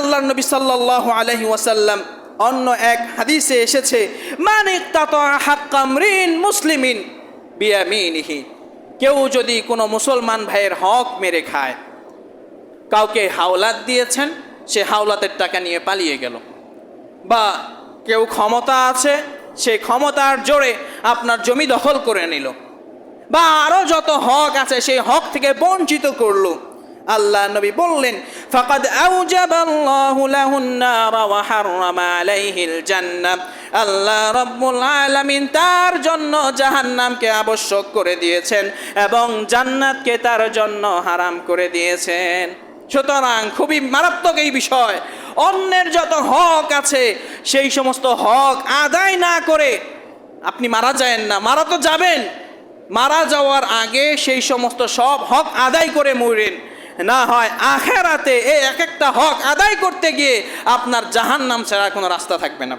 আল্লাহ নবী সাল্লাল্লাহু আলাইহি ওয়াসাল্লাম অন্য এক হাদিসে এসেছে মানে হাক্কামরিন মুসলিমিন বিয়ামিনিহি। কেউ যদি কোনো মুসলমান ভাইয়ের হক মেরে খায়, কাউকে হাওলাত দিয়েছেন, সে হাওলাতের টাকা নিয়ে পালিয়ে গেল। বা কেউ ক্ষমতা আছে, সে ক্ষমতার জোরে আপনার জমি দখল করে নিল। বা আরও যত হক আছে, সেই হক থেকে বঞ্চিত করল। আল্লাহ নবী বললেন ফাকাদ আউজাবাল্লাহু লাহুন নার ওয়া হাররামা আলাইহিল জান্নাহ আল্লাহ রাব্বুল আলামিন তার জন্য জাহান্নামকে আবশ্যক করে দিয়েছেন এবং জান্নাতকে তার জন্য হারাম করে দিয়েছেন। সুতরাং খুবই মারাত্মক এই বিষয়। অন্যের যত হক আছে, সেই সমস্ত হক আদায় না করে আপনি মারা যায়েন না, মারা তো যাবেন। মারা যাওয়ার আগে সেই সমস্ত সব হক আদায় করে মরেন। না হয় আখেরাতে এই এক একটা হক আদায় করতে গিয়ে আপনার জাহান নাম ছাড়া কোনো রাস্তা থাকবে না।